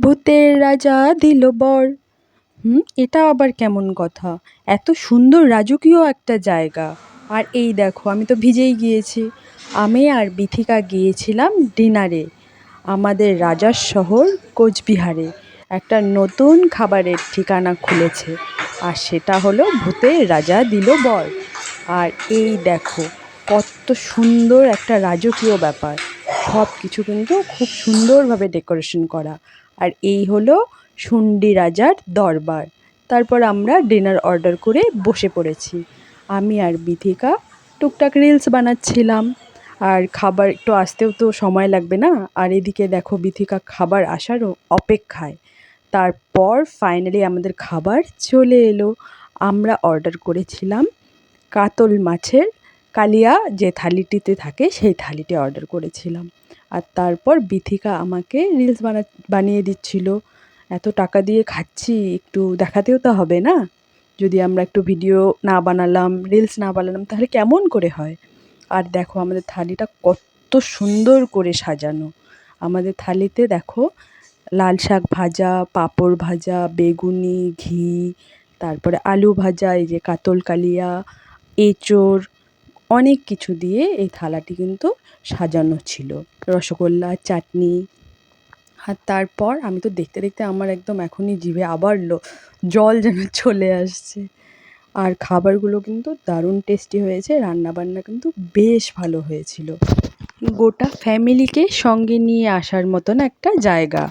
ভূতের রাজা দিল বর। হুম, এটা আবার কেমন কথা? এত সুন্দর রাজকীয় একটা জায়গা। আর এই দেখো, আমি তো ভিজেই গিয়েছি। আমি আর বিথিকা গিয়েছিলাম ডিনারে, আমাদের রাজার শহর কোচবিহারে। একটা নতুন খাবারের ঠিকানা খুলেছে, আর সেটা হলো ভূতের রাজা দিল বর। আর এই দেখো, কত সুন্দর একটা রাজকীয় ব্যাপার। সব কিছু কিন্তু খুব সুন্দরভাবে ডেকোরেশন করা। আর এই হলো শুন্ডি রাজার দরবার। তারপর আমরা ডিনার অর্ডার করে বসে পড়েছি। আমি আর বিথিকা টুকটাক রিলস বানাচ্ছিলাম। আর খাবার একটু আসতেও তো সময় লাগবে না। আর এদিকে দেখো বিথিকা খাবার আসারও অপেক্ষায়। তারপর ফাইনালি আমাদের খাবার চলে এলো। আমরা অর্ডার করেছিলাম কাতল মাছের কালিয়া যে থালিটিতে থাকে, সেই থালিটি অর্ডার করেছিলাম। আর তারপর বিথিকা আমাকে রিলস বানা, বানিয়ে দিচ্ছিল। এত টাকা দিয়ে খাচ্ছি, একটু দেখাতেও তো হবে না। যদি আমরা একটু ভিডিও না বানালাম রিলস না বানালাম, তাহলে কেমন করে হয়? আর দেখো, আমাদের থালিটা কত সুন্দর করে সাজানো। আমাদের থালিতে দেখো, লাল শাক ভাজা, পাঁপড় ভাজা, বেগুনি, ঘি, তারপরে আলু ভাজা, এই যে কাতল কালিয়া, এঁচোড় অনেক কিছু দিয়ে এই থালাটি কিন্তু সাজানো ছিল। রসগোল্লা, চাটনি। আর তারপর আমি তো দেখতে দেখতে আমার একদম এখনই জিভে আবার জল যেন চলে আসছে। আর খাবারগুলো কিন্তু দারুণ টেস্টি হয়েছে। রান্নাবান্না কিন্তু বেশ ভালো হয়েছিল। গোটা ফ্যামিলিকে সঙ্গে নিয়ে আসার মতন একটা জায়গা।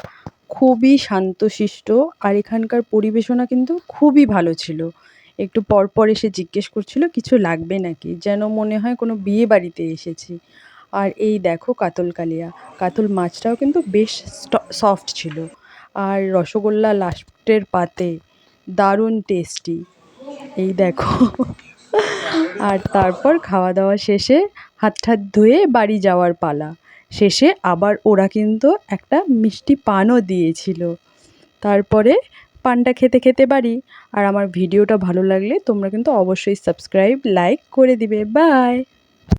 খুবই শান্তশিষ্ট আর এখানকার পরিবেশনা কিন্তু খুবই ভালো ছিল। একটু পরপর এসে জিজ্ঞেস করছিল, কিছু লাগবে নাকি? যেন মনে হয় কোনো বিয়ে বাড়িতে এসেছি। আর এই দেখো কাতল কালিয়া। কাতল মাছটাও কিন্তু বেশ সফট ছিল। আর রসগোল্লা লাস্টের পাতে দারুণ টেস্টি এই দেখো। আর তারপর খাওয়া দাওয়া শেষে হাত ঠাত ধুয়ে বাড়ি যাওয়ার পালা। শেষে আবার ওরা কিন্তু একটা মিষ্টি পানও দিয়েছিল। তারপরে পানটা খেতে খেতে পারি। আর আমার ভিডিওটা ভালো লাগলে তোমরা কিন্তু অবশ্যই সাবস্ক্রাইব লাইক করে দিবে। বাই